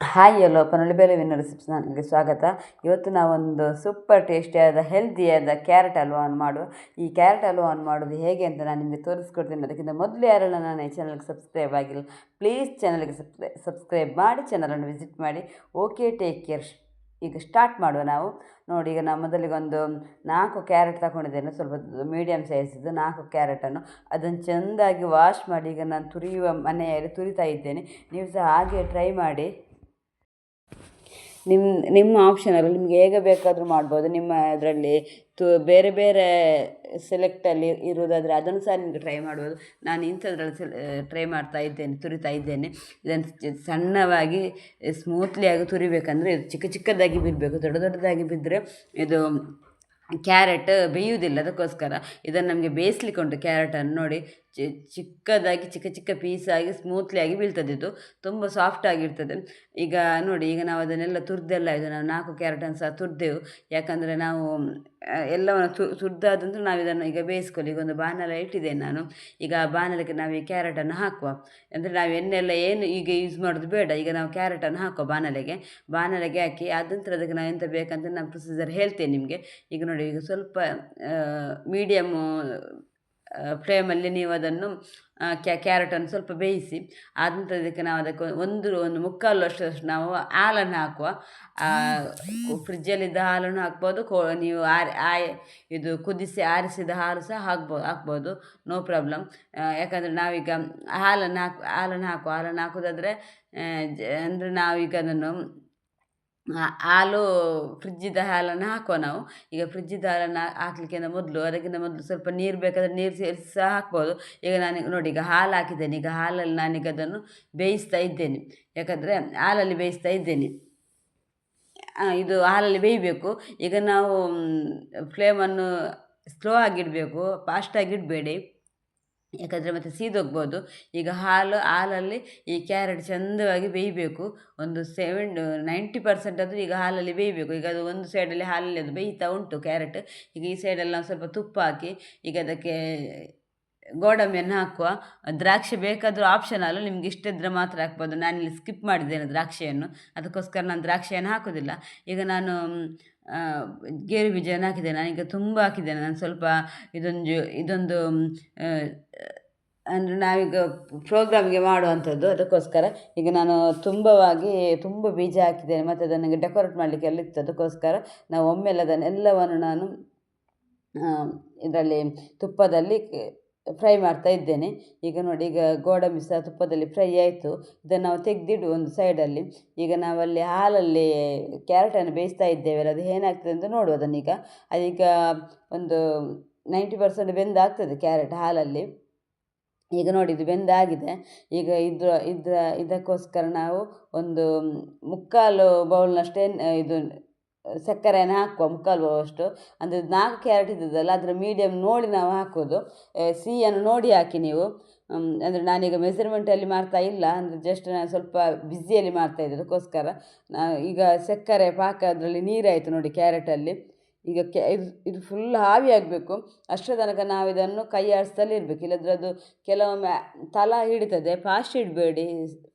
Hi hello ಪನೊಳಿಬೇಲೆ winner recipes ನನಗೆ ಸ್ವಾಗತ. ಇವತ್ತು ನಾವೊಂದು ಸೂಪರ್ ಟೇಸ್ಟಿಯಾದ ಹೆಲ್ದಿಯಾದ ಕ್ಯಾರೆಟ್ ಹಲ್ವಾವನ್ನು ಮಾಡುವ. ಈ ಕ್ಯಾರೆಟ್ ಹಲ್ವಾವನ್ನು ಮಾಡೋದು ಹೇಗೆ ಅಂತ ನಾನು ನಿಮಗೆ ತೋರಿಸ್ಕೊಡ್ತೀನಿ. ಅದಕ್ಕಿಂತ ಮೊದಲು ಯಾರೆಲ್ಲ ನಾನು ಈ ಚಾನಲ್ಗೆ ಸಬ್ಸ್ಕ್ರೈಬ್ ಆಗಿಲ್ಲ ಪ್ಲೀಸ್ ಚಾನಲ್ಗೆ ಸಬ್ಸ್ಕ್ರೈ ಸಬ್ಸ್ಕ್ರೈಬ್ ಮಾಡಿ ಚಾನಲನ್ನು ವಿಸಿಟ್ ಮಾಡಿ. ಓಕೆ ಟೇಕ್ ಕೇರ್ ಈಗ ಸ್ಟಾರ್ಟ್ ಮಾಡುವ ನಾವು. ನೋಡಿ, ಈಗ ನಾನು ಮೊದಲಿಗೆ ಒಂದು ನಾಲ್ಕು ಕ್ಯಾರೆಟ್ ತಗೊಂಡಿದ್ದೇನೆ. ಸ್ವಲ್ಪ ಮೀಡಿಯಮ್ ಸೈಜಿದ್ದು ನಾಲ್ಕು ಕ್ಯಾರೆಟನ್ನು ಅದನ್ನು ಚೆಂದಾಗಿ ವಾಶ್ ಮಾಡಿ, ಈಗ ನಾನು ತುರಿಯುವ ಮನೆಯಲ್ಲಿ ತುರಿತಾ ಇದ್ದೇನೆ. ನೀವು ಸಹ ಹಾಗೆ ಟ್ರೈ ಮಾಡಿ. ನಿಮ್ಮ ನಿಮ್ಮ ಆಪ್ಷನಲ್ಲಿ ನಿಮ್ಗೆ ಹೇಗೆ ಬೇಕಾದರೂ ಮಾಡ್ಬೋದು. ನಿಮ್ಮ ಅದರಲ್ಲಿ ತು, ಬೇರೆ ಬೇರೆ ಸೆಲೆಕ್ಟಲ್ಲಿ ಇರುವುದಾದರೆ ಅದನ್ನು ಸಹ ನಿಮಗೆ ಟ್ರೈ ಮಾಡ್ಬೋದು. ನಾನು ಇಂಥದ್ರಲ್ಲಿ ಸೆಲ್ ಟ್ರೈ ಮಾಡ್ತಾ ಇದ್ದೇನೆ, ತುರಿತಾ ಇದ್ದೇನೆ. ಇದನ್ನು ಸಣ್ಣವಾಗಿ ಸ್ಮೂತ್ಲಿ ಆಗಿ ತುರಿಬೇಕಂದ್ರೆ ಇದು ಚಿಕ್ಕ ಚಿಕ್ಕದಾಗಿ ಬಿದ್ದಬೇಕು ದೊಡ್ಡ ದೊಡ್ಡದಾಗಿ ಬಿದ್ದರೆ ಇದು ಕ್ಯಾರೆಟ್ ಬೇಯುವುದಿಲ್ಲ, ಅದಕ್ಕೋಸ್ಕರ ಇದನ್ನು ನಮಗೆ ಬೇಯಿಸ್ಲಿಕ್ಕೆ ಉಂಟು ಕ್ಯಾರೆಟನ್ನು. ನೋಡಿ ಚಿಕ್ಕದಾಗಿ, ಚಿಕ್ಕ ಚಿಕ್ಕ ಪೀಸಾಗಿ ಸ್ಮೂತ್ಲಿ ಆಗಿ ಬೀಳ್ತದೆ ಇದು. ತುಂಬ ಸಾಫ್ಟ್ ಆಗಿರ್ತದೆ ಈಗ ನೋಡಿ, ಈಗ ನಾವು ಅದನ್ನೆಲ್ಲ ತುರಿದೆಲ್ಲ ಇದು, ನಾವು ನಾಲ್ಕು ಕ್ಯಾರೆಟನ್ನು ಸಹ ತುರಿದೆವು. ಯಾಕಂದರೆ ನಾವು ಎಲ್ಲವನ್ನು ತುರಿದಾದ ನಂತರ ನಾವು ಇದನ್ನು ಈಗ ಬೇಯಿಸ್ಕೊಳ್ಳಿ. ಈಗ ಒಂದು ಬಾಣಲೆ ಇಟ್ಟಿದ್ದೇನೆ ನಾನು. ಈಗ ಆ ಬಾಣಲೆಗೆ ನಾವು ಈ ಕ್ಯಾರೆಟನ್ನು ಹಾಕುವ. ಅಂದರೆ ನಾವು ಎಣ್ಣೆಲ್ಲ ಏನು ಈಗ ಯೂಸ್ ಮಾಡೋದು ಬೇಡ. ಈಗ ನಾವು ಕ್ಯಾರೆಟನ್ನು ಹಾಕುವ ಬಾಣಲೆಗೆ ಬಾಣಲೆಗೆ ಹಾಕಿ ಆದ ನಂತರ ಅದಕ್ಕೆ ನಾವು ಎಂತ ಬೇಕಂತ ನಾನು ಪ್ರೊಸೀಜರ್ ಹೇಳ್ತೇನೆ ನಿಮಗೆ. ಈಗ ನೋಡಿ, ಈಗ ಸ್ವಲ್ಪ ಮೀಡಿಯಮ್ಮು ಫ್ಲೇಮಲ್ಲಿ ನೀವು ಅದನ್ನು ಕ್ಯಾರೆಟನ್ನು ಸ್ವಲ್ಪ ಬೇಯಿಸಿ ಆದ ನಂತರ ಅದಕ್ಕೆ ನಾವು ಅದಕ್ಕೆ ಒಂದು ಒಂದು ಮುಕ್ಕಾಲು ವರ್ಷದಷ್ಟು ನಾವು ಹಾಲನ್ನು ಹಾಕುವ. ಫ್ರಿಜ್ಜಲ್ಲಿದ್ದ ಹಾಲನ್ನು ಹಾಕ್ಬೋದು, ಕೋ, ನೀವು ಆರಿ, ಆಯ್, ಇದು ಕುದಿಸಿ ಆರಿಸಿದ ಹಾಲು ಸಹ ಹಾಕ್ಬೋ, ಹಾಕ್ಬೋದು. ನೋ ಪ್ರಾಬ್ಲಮ್ ಯಾಕಂದರೆ ನಾವೀಗ ಹಾಲನ್ನು ಹಾಕಿ, ಹಾಲನ್ನು ಹಾಕುವ, ಹಾಲನ್ನು ಹಾಕೋದಾದರೆ ಅಂದರೆ ನಾವೀಗ ಅದನ್ನು ಹಾಲು ಫ್ರಿಜ್ಜಿದ ಹಾಲನ್ನು ಹಾಕುವ ನಾವು. ಈಗ ಫ್ರಿಜ್ಜಿದ ಹಾಲನ್ನು ಹಾಕ್ಲಿಕ್ಕಿಂತ ಮೊದಲು, ಅದಕ್ಕಿಂತ ಮೊದಲು ಸ್ವಲ್ಪ ನೀರು ಬೇಕಾದರೆ ನೀರು ಸೇರಿಸಿ ಸಹ ಹಾಕ್ಬೋದು. ಈಗ ನಾನು ನೋಡಿ, ಈಗ ಹಾಲು ಹಾಕಿದ್ದೇನೆ. ಈಗ ಹಾಲಲ್ಲಿ ನಾನೀಗ ಅದನ್ನು ಬೇಯಿಸ್ತಾ ಇದ್ದೇನೆ. ಯಾಕಂದರೆ ಹಾಲಲ್ಲಿ ಬೇಯಿಸ್ತಾ ಇದ್ದೇನೆ. ಇದು ಹಾಲಲ್ಲಿ ಬೇಯಬೇಕು. ಈಗ ನಾವು ಫ್ಲೇಮನ್ನು ಸ್ಲೋ ಆಗಿಡಬೇಕು, ಫಾಸ್ಟಾಗಿ ಇಡಬೇಡಿ. ಯಾಕಂದರೆ ಮತ್ತೆ ಸೀದೋಗ್ಬೋದು. ಈಗ ಹಾಲು, ಹಾಲಲ್ಲಿ ಈ ಕ್ಯಾರೆಟ್ ಚೆಂದವಾಗಿ ಬೇಯಬೇಕು. ಒಂದು ಸೆವೆನ್ ನೈಂಟಿ ಪರ್ಸೆಂಟ್ ಆದರೂ ಈಗ ಹಾಲಲ್ಲಿ ಬೇಯಬೇಕು. ಈಗ ಅದು ಒಂದು ಸೈಡಲ್ಲಿ ಹಾಲಲ್ಲಿ ಅದು ಬೇಯ್ತಾ ಉಂಟು ಕ್ಯಾರೆಟ್. ಈಗ ಈ ಸೈಡಲ್ಲಿ ನಾವು ಸ್ವಲ್ಪ ತುಪ್ಪ ಹಾಕಿ ಈಗ ಅದಕ್ಕೆ ಗೋಡಂಬಿಯನ್ನು ಹಾಕುವ ದ್ರಾಕ್ಷಿ ಬೇಕಾದರೂ ಆಪ್ಷನಲ್ಲು ನಿಮ್ಗೆ ಇಷ್ಟ ಇದ್ದರೆ ಮಾತ್ರ ಹಾಕ್ಬೋದು. ನಾನಿಲ್ಲಿ ಸ್ಕಿಪ್ ಮಾಡಿದ್ದೇನೆ ದ್ರಾಕ್ಷಿಯನ್ನು, ಅದಕ್ಕೋಸ್ಕರ ನಾನು ದ್ರಾಕ್ಷಿಯನ್ನು ಹಾಕೋದಿಲ್ಲ ಈಗ ನಾನು ಗೇರು ಬೀಜವನ್ನು ಹಾಕಿದ್ದೇನೆ. ನಾನೀಗ ತುಂಬ ಹಾಕಿದ್ದೇನೆ. ನಾನು ಸ್ವಲ್ಪ ಇದೊಂದು ಇದೊಂದು ಅಂದರೆ ನಾವೀಗ ಪ್ರೋಗ್ರಾಮ್ಗೆ ಮಾಡುವಂಥದ್ದು. ಅದಕ್ಕೋಸ್ಕರ ಈಗ ನಾನು ತುಂಬವಾಗಿ, ತುಂಬ ಬೀಜ ಹಾಕಿದ್ದೇನೆ. ಮತ್ತು ಅದನ್ನು ಡೆಕೋರೇಟ್ ಮಾಡಲಿಕ್ಕೆ ಎಲ್ಲ ಇತ್ತು. ಅದಕ್ಕೋಸ್ಕರ ನಾವು ಒಮ್ಮೆಲೆ ಅದನ್ನೆಲ್ಲವನ್ನು ನಾನು ಇದರಲ್ಲಿ, ತುಪ್ಪದಲ್ಲಿ ಫ್ರೈ ಮಾಡ್ತಾ ಇದ್ದೇನೆ. ಈಗ ನೋಡಿ, ಈಗ ಗೋಡಂಬಿ ಸಹ ತುಪ್ಪದಲ್ಲಿ ಫ್ರೈ ಆಯಿತು. ಇದನ್ನು ನಾವು ತೆಗೆದಿಡು ಒಂದು ಸೈಡಲ್ಲಿ ಈಗ ನಾವಲ್ಲಿ ಹಾಲಲ್ಲಿ ಕ್ಯಾರೆಟನ್ನು ಬೇಯಿಸ್ತಾ ಇದ್ದೇವೆ. ಅದು ಏನಾಗ್ತದೆ ಅಂತ ನೋಡುವ ಅದನ್ನೀಗ. ಅದೀಗ ಒಂದು ನೈಂಟಿ ಪರ್ಸೆಂಟ್ ಬೆಂದಾಗ್ತದೆ ಕ್ಯಾರೆಟ್ ಹಾಲಲ್ಲಿ. ಈಗ ನೋಡಿ, ಇದು ಬೆಂದಾಗಿದೆ. ಈಗ ಇದ್ರ ಇದ್ರ, ಇದಕ್ಕೋಸ್ಕರ ನಾವು ಒಂದು ಮುಕ್ಕಾಲು ಬೌಲ್ನಷ್ಟೇ ಇದು ಸಕ್ಕರೆಯನ್ನು ಹಾಕುವ ಮುಕ್ಕಾಲು ಅಂದರೆ ನಾಲ್ಕು ಕ್ಯಾರೆಟ್ ಇದ್ದದಲ್ಲ ಅದರ ಮೀಡಿಯಮ್ ನೋಡಿ ನಾವು ಹಾಕೋದು. ಸಿಹಿಯನ್ನು ನೋಡಿ ಹಾಕಿ ನೀವು. ಅಂದರೆ ನಾನೀಗ ಮೆಸರ್ಮೆಂಟಲ್ಲಿ ಮಾಡ್ತಾ ಇಲ್ಲ. ಅಂದರೆ ಜಸ್ಟ್ ನಾನು ಸ್ವಲ್ಪ ಬ್ಯುಸಿಯಲ್ಲಿ ಮಾಡ್ತಾಯಿದ್ದೆ ಅದಕ್ಕೋಸ್ಕರ ನಾ ಈಗ ಸಕ್ಕರೆ ಪಾಕ ಅದರಲ್ಲಿ ನೀರಾಯಿತು ನೋಡಿ ಕ್ಯಾರೆಟಲ್ಲಿ. ಈಗ ಕೆ, ಇದು ಇದು ಫುಲ್ ಆವಿ ಆಗಬೇಕು. ಅಷ್ಟರ ತನಕ ನಾವು ಇದನ್ನು ಕೈ ಆಡಿಸ್ತಲೇ ಇರಬೇಕು. ಇಲ್ಲದ್ರೆ ಅದು ಕೆಲವೊಮ್ಮೆ ತಲ ಹಿಡಿತದೆ ಫಾಸ್ಟ್ ಇಡಬೇಡಿ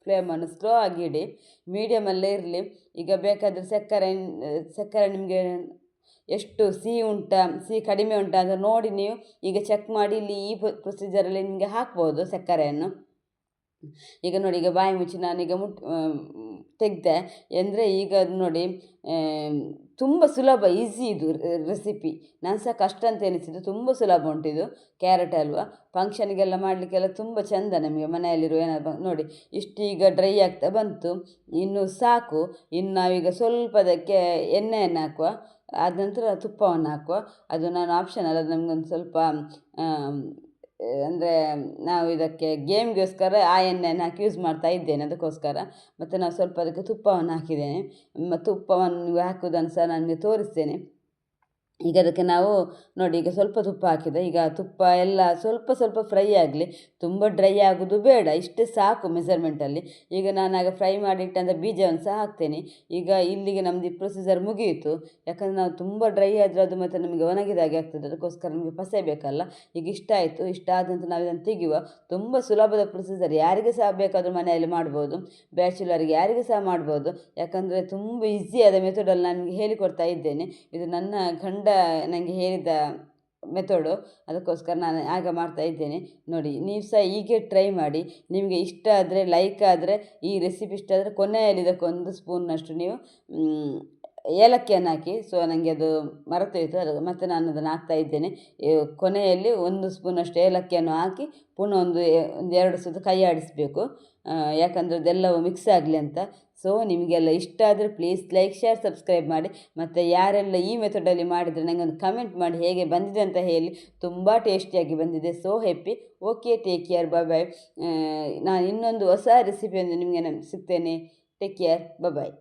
ಫ್ಲೇಮನ್ನು ಸ್ಲೋ ಆಗಿ ಇಡಿ ಮೀಡಿಯಮಲ್ಲೇ ಇರಲಿ. ಈಗ ಬೇಕಾದರೆ ಸಕ್ಕರೆ ಸಕ್ಕರೆ ನಿಮಗೆ ಎಷ್ಟು ಸಿಹಿ ಉಂಟಾ, ಸಿಹಿ ಕಡಿಮೆ ಉಂಟಾ ಅಂತ ನೋಡಿ ನೀವು. ಈಗ ಚೆಕ್ ಮಾಡಿ ಇಲ್ಲಿ ಈ ಪ್ರೊಸೀಜರಲ್ಲಿ ನಿಮಗೆ ಹಾಕ್ಬೋದು ಸಕ್ಕರೆಯನ್ನು. ಈಗ ನೋಡಿ, ಈಗ ಬಾಯಿ ಮುಚ್ಚಿ ನಾನೀಗ ಮುಟ್ ತೆಗೆದೆ ಅಂದರೆ ಈಗ ಅದು ನೋಡಿ ತುಂಬ ಸುಲಭ ಈಸಿ ಇದು ರೆಸಿಪಿ ನಾನು ಸಹ ಕಷ್ಟ ಅಂತ ಎನಿಸಿದ್ದು, ತುಂಬ ಸುಲಭ ಉಂಟು ಇದು ಕ್ಯಾರೆಟ್ ಹಲ್ವಾ ಫಂಕ್ಷನ್ಗೆಲ್ಲ ಮಾಡಲಿಕ್ಕೆಲ್ಲ ತುಂಬ ಚೆಂದ ನಮಗೆ ಮನೆಯಲ್ಲಿರುವ ಏನಾದ್ರು ನೋಡಿ ಇಷ್ಟು ಈಗ ಡ್ರೈ ಆಗ್ತಾ ಬಂತು, ಇನ್ನು ಸಾಕು, ಇನ್ನು ನಾವೀಗ ಸ್ವಲ್ಪ ಅದಕ್ಕೆ ಎಣ್ಣೆಯನ್ನು ಹಾಕುವ, ಆದ ನಂತರ ತುಪ್ಪವನ್ನು ಹಾಕುವ, ಅದು ನಾನು ಆಪ್ಷನಲ್ ಅದು ನಮಗೊಂದು ಸ್ವಲ್ಪ ಅಂದರೆ ನಾವು ಇದಕ್ಕೆ ಗೇಮ್ಗೋಸ್ಕರ ಆ ಎಣ್ಣೆಯನ್ನು ಹಾಕಿ ಯೂಸ್ ಮಾಡ್ತಾ ಇದ್ದೇನೆ ಅದಕ್ಕೋಸ್ಕರ. ಮತ್ತು ನಾವು ಸ್ವಲ್ಪ ಅದಕ್ಕೆ ತುಪ್ಪವನ್ನು ಹಾಕಿದ್ದೇನೆ. ಮತ್ತು ತುಪ್ಪವನ್ನು ಹಾಕುವುದನ್ನು ಸಹ ನನಗೆ ತೋರಿಸ್ತೇನೆ. ಈಗ ಅದಕ್ಕೆ ನಾವು ನೋಡಿ, ಈಗ ಸ್ವಲ್ಪ ತುಪ್ಪ ಹಾಕಿದೆ. ಈಗ ತುಪ್ಪ ಎಲ್ಲ ಸ್ವಲ್ಪ ಸ್ವಲ್ಪ ಫ್ರೈ ಆಗಲಿ, ತುಂಬ ಡ್ರೈ ಆಗೋದು ಬೇಡ, ಇಷ್ಟೇ ಸಾಕು ಮೆಸರ್ಮೆಂಟಲ್ಲಿ ಈಗ ನಾನು ಆಗ ಫ್ರೈ ಮಾಡಿಟ್ಟಂಥ ಬೀಜವನ್ನು ಸಹ ಹಾಕ್ತೇನೆ. ಈಗ ಇಲ್ಲಿಗೆ ನಮ್ಮದು ಈ ಪ್ರೊಸೀಜರ್ ಮುಗಿಯಿತು. ಯಾಕಂದರೆ ನಾವು ತುಂಬ ಡ್ರೈ ಆದರೆ ಅದು ಮತ್ತು ನಮಗೆ ಒಣಗಿದ ಹಾಗೆ ಆಗ್ತದೆ. ಅದಕ್ಕೋಸ್ಕರ ನಮಗೆ ಪಸೆ ಬೇಕಲ್ಲ. ಈಗ ಇಷ್ಟ ಆಯಿತು. ಇಷ್ಟ ಆದಂತೆ ನಾವು ಇದನ್ನು ತೆಗೆಯುವ. ತುಂಬ ಸುಲಭದ ಪ್ರೊಸೀಜರ್ ಯಾರಿಗೆ ಸಹ ಬೇಕಾದರೂ ಮನೆಯಲ್ಲಿ ಮಾಡ್ಬೋದು. ಬ್ಯಾಚುಲರ್ಗೆ ಯಾರಿಗೆ ಸಹ ಮಾಡ್ಬೋದು. ಯಾಕಂದರೆ ತುಂಬ ಈಸಿಯಾದ ಮೆಥಡಲ್ಲಿ ನಾನು ನಿಮಗೆ ಹೇಳಿಕೊಡ್ತಾ ಇದ್ದೇನೆ. ಇದು ನನ್ನ ಗಂಡ ನನಗೆ ಹೇಳಿದ ಮೆಥಡು ಅದಕ್ಕೋಸ್ಕರ ನಾನು ಆಗ ಮಾಡ್ತಾ ಇದ್ದೇನೆ. ನೋಡಿ, ನೀವು ಸಹ ಹೀಗೆ ಟ್ರೈ ಮಾಡಿ. ನಿಮಗೆ ಇಷ್ಟ ಆದರೆ ಲೈಕ್ ಆದರೆ, ಈ ರೆಸಿಪಿ ಇಷ್ಟ ಆದರೆ ಕೊನೆಯಲ್ಲಿ ಇದಕ್ಕೊಂದು ಸ್ಪೂನ್ನಷ್ಟು ನೀವು ಏಲಕ್ಕಿಯನ್ನು ಹಾಕಿ. ಸೊ ನನಗೆ ಅದು ಮರೆತೋಯ್ತು. ಅದು ಮತ್ತೆ ನಾನು ಅದನ್ನು ಹಾಕ್ತಾ ಇದ್ದೇನೆ. ಕೊನೆಯಲ್ಲಿ ಒಂದು ಸ್ಪೂನಷ್ಟು ಏಲಕ್ಕಿಯನ್ನು ಹಾಕಿ, ಪುನಃ ಒಂದು ಒಂದು ಎರಡು ಸುತ್ತು ಕೈ ಆಡಿಸಬೇಕು. ಯಾಕಂದರೆ ಅದೆಲ್ಲವೂ ಮಿಕ್ಸ್ ಆಗಲಿ ಅಂತ. ಸೊ ನಿಮಗೆಲ್ಲ ಇಷ್ಟ ಆದರೆ ಪ್ಲೀಸ್ ಲೈಕ್ ಶೇರ್ ಸಬ್ಸ್ಕ್ರೈಬ್ ಮಾಡಿ. ಮತ್ತು ಯಾರೆಲ್ಲ ಈ ಮೆಥಡಲ್ಲಿ ಮಾಡಿದರೆ ನನಗೊಂದು ಕಮೆಂಟ್ ಮಾಡಿ ಹೇಗೆ ಬಂದಿದೆ ಅಂತ ಹೇಳಿ ತುಂಬ ಟೇಸ್ಟಿಯಾಗಿ ಬಂದಿದೆ. So happy okay take care bye bye ನಾನು ಇನ್ನೊಂದು ಹೊಸ ರೆಸಿಪಿಯನ್ನು ನಿಮಗೆ ನಾನು ಸಿಗ್ತೇನೆ. ಟೇಕ್ ಕೇರ್ ಬಾಯ್